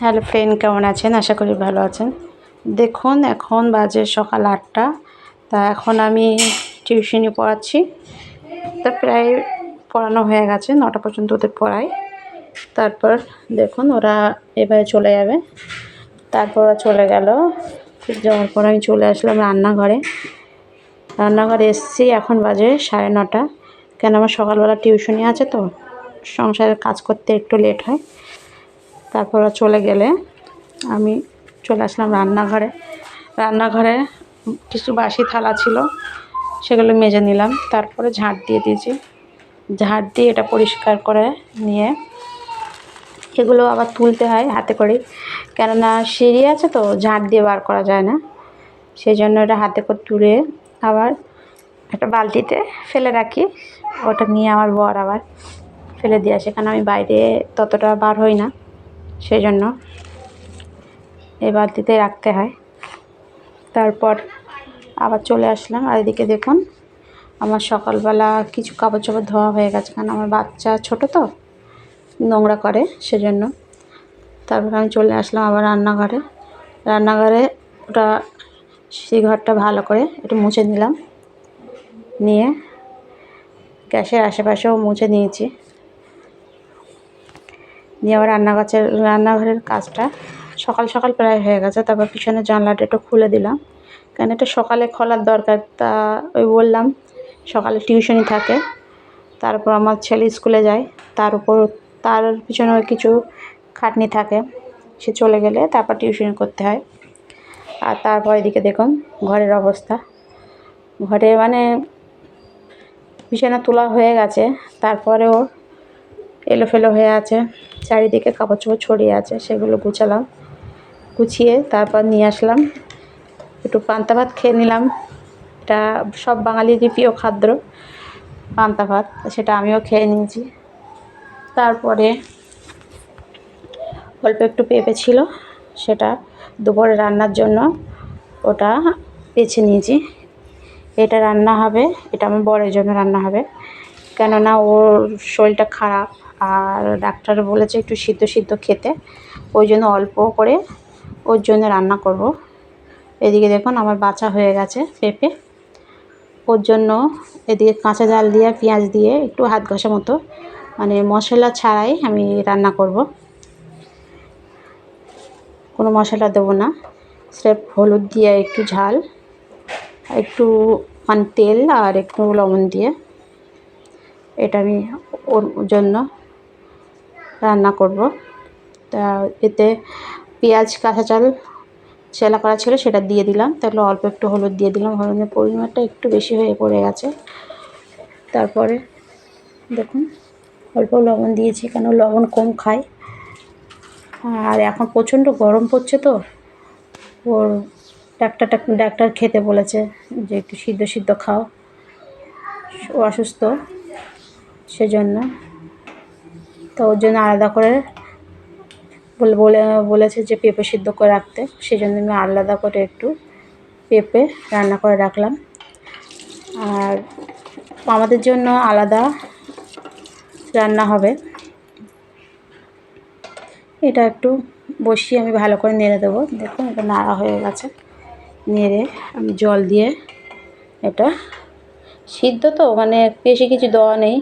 Hello friend কেমন আছেন? আশা করি ভালো আছেন। দেখুন, এখন বাজে সকাল আটটা। তা এখন আমি টিউশনি পড়াচ্ছি। তা প্রায় পড়ানো হয়ে গেছে, নটা পর্যন্ত ওদের পড়াই। তারপর দেখুন, ওরা এবারে চলে যাবে। তারপর ওরা চলে গেল। যাওয়ার পর আমি চলে আসলাম রান্নাঘরে। রান্নাঘরে এসেছি, এখন বাজে সাড়ে নটা। কেন, আমার সকালবেলা টিউশনি আছে তো। সংসারের কাজ করতে একটু লেট হয়। তারপর চলে গেলে আমি চলে আসলাম রান্নাঘরে। রান্নাঘরে কিছু বাসি থালা ছিল, সেগুলো মেজে নিলাম। তারপরে ঝাঁট দিয়ে দিয়েছি। ঝাঁট দিয়ে এটা পরিষ্কার করে নিয়ে এগুলো আবার তুলতে হয় হাতে করে কেননা সিঁড়ি আছে তো, ঝাঁট দিয়ে বার করা যায় না। সেই জন্য এটা হাতে করে তুলে আবার একটা বালতিতে ফেলে রাখি। ওটা নিয়ে আমার বর আবার ফেলে দিয়ে আসে কারণ আমি বাইরে ততটা বার হই না। সেই জন্য এই বালতিতে রাখতে হয়। তারপর আবার চলে আসলাম। আর এদিকে দেখুন, আমার সকালবেলা কিছু কাপড় চোপড় ধোয়া হয়ে গেছে, কারণ আমার বাচ্চা ছোট তো, নোংরা করে সেজন্য। তারপর আমি চলে আসলাম আবার রান্নাঘরে। রান্নাঘরে ওটা, সেই ঘরটা ভালো করে একটু মুছে নিলাম। নিয়ে গ্যাসের আশেপাশেও মুছে নিয়েছি। নিয়ে আবার রান্নাঘরের রান্নাঘরের কাজটা সকাল সকাল প্রায় হয়ে গেছে। তারপর পিছনে জানলাটা একটু খুলে দিলাম। কেন এটা সকালে খোলার দরকার তা ওই বললাম, সকালে টিউশনি থাকে। তারপর আমার ছেলে স্কুলে যায়, তার উপর, তার পিছনে কিছু খাটনি থাকে। সে চলে গেলে তারপর টিউশনি করতে হয়। আর তারপর এদিকে দেখুন, ঘরের অবস্থা। ঘরে মানে বিছানা তোলা হয়ে গেছে। তারপরেও এলোফেলো হয়ে আছে। চারিদিকে কাপড় চোপড় ছড়িয়ে আছে, সেগুলো গুছালাম। গুছিয়ে তারপর নিয়ে আসলাম। একটু পান্তা ভাত খেয়ে নিলাম। এটা সব বাঙালিরই প্রিয় খাদ্য, পান্তা ভাত, সেটা আমিও খেয়ে নিয়েছি। তারপরে অল্প একটু পেঁপে ছিল, সেটা দুপুরে রান্নার জন্য ওটা বেছে নিয়েছি। এটা রান্না হবে, এটা আমার বরের জন্য রান্না হবে। কেননা ওর শরীরটা খারাপ। আর ডাক্তার বলেছে একটু সিদ্ধ সিদ্ধ খেতে। ওই জন্য অল্প করে ওর জন্য রান্না করব। এদিকে দেখুন আমার বাছা হয়ে গেছে পেঁপে। ওর জন্য এদিকে কাঁচা জাল দিয়ে, পেঁয়াজ দিয়ে একটু হাত ঘষা মতো মানে মশলা ছাড়াই আমি রান্না করব। কোনো মশলা দেবো না। স্রেফ হলুদ দিয়ে একটু ঝাল, একটু মানে তেল আর একটু লবণ দিয়ে। এটা আমি ওর জন্য রান্না করব। তা এতে পেঁয়াজ, কাঁচা চাল চেলা করা ছিল সেটা দিয়ে দিলাম। তাহলে অল্প একটু হলুদ দিয়ে দিলাম। হলুদের পরিমাণটা একটু বেশি হয়ে পড়ে গেছে। তারপরে দেখুন, অল্প লবণ দিয়েছি কেন লবণ কম খায় আর এখন প্রচণ্ড গরম পড়ছে তো। ওর ডাক্তার ডাক্তার খেতে বলেছে যে একটু সিদ্ধ সিদ্ধ খাও। অসুস্থ, সেজন্য তো ওর জন্য আলাদা করে বলে বলে, বলেছে যে পেঁপে সিদ্ধ করে রাখতে। সেই জন্য আমি আলাদা করে একটু পেঁপে রান্না করে রাখলাম। আর আমাদের জন্য আলাদা রান্না হবে। এটা একটু বসিয়ে আমি ভালো করে নেড়ে দেবো। দেখুন, এটা নাড়া হয়ে গেছে। নেড়ে আমি জল দিয়ে এটা সিদ্ধ তো মানে বেশি কিছু দেওয়া নেই।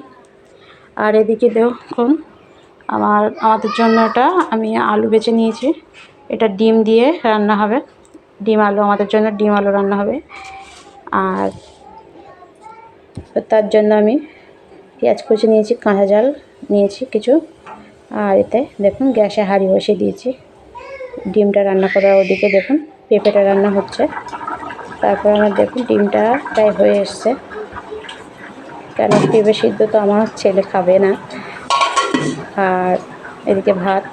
আর এদিকে দেখুন আমার, আমাদের জন্য এটা আমি আলু বেছে নিয়েছি। এটা ডিম দিয়ে রান্না হবে। ডিম আলু, আমাদের জন্য ডিম আলু রান্না হবে। আর তার জন্য আমি পেঁয়াজ কুচি নিয়েছি, কাঁচা জাল নিয়েছি কিছু। আর এতে দেখুন, গ্যাসে হাঁড়ি বসিয়ে দিয়েছি। ডিমটা রান্না করার ওদিকে দেখুন, পেঁপেটা রান্না হচ্ছে। তারপর আমার দেখুন, ডিমটা প্রায় হয়ে এসছে। কেন পেঁপে সিদ্ধ তো আমার ছেলে খাবে না। আর এদিকে ভাত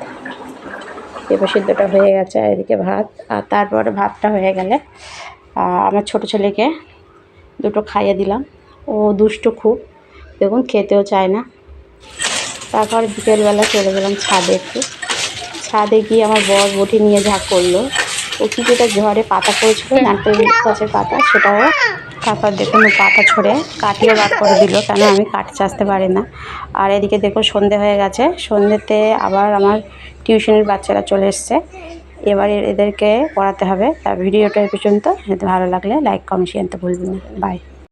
পেঁপে সিদ্ধটা হয়ে গেছে আর এদিকে ভাত, আর তারপরে ভাতটা হয়ে গেলে আমার ছোট ছেলেকে দুটো খাইয়ে দিলাম। ও দুষ্ট খুব, দেখুন খেতেও চায় না। তারপর বিকেলবেলা চলে গেলাম ছাদে একটু। ছাদে গিয়ে আমার বর বটি নিয়ে যা করল। ও কিছুটা ঝড়ে পাতা পড়েছিল, নারকেল গাছের পাতা, সেটাও তারপর দেখুন পাতা ছড়ে কাটিও বার করে দিল, কেন আমি কাটি চাচতে পারি না। আর এদিকে দেখুন সন্ধে হয়ে গেছে, সন্ধেতে আবার আমার টিউশনের বাচ্চারা চলে এসছে। এবার এদেরকে পড়াতে হবে, তার ভিডিওটা পর্যন্ত। ভালো লাগলে লাইক, কমেন্ট শেয়ার ভুলবেন না। বাই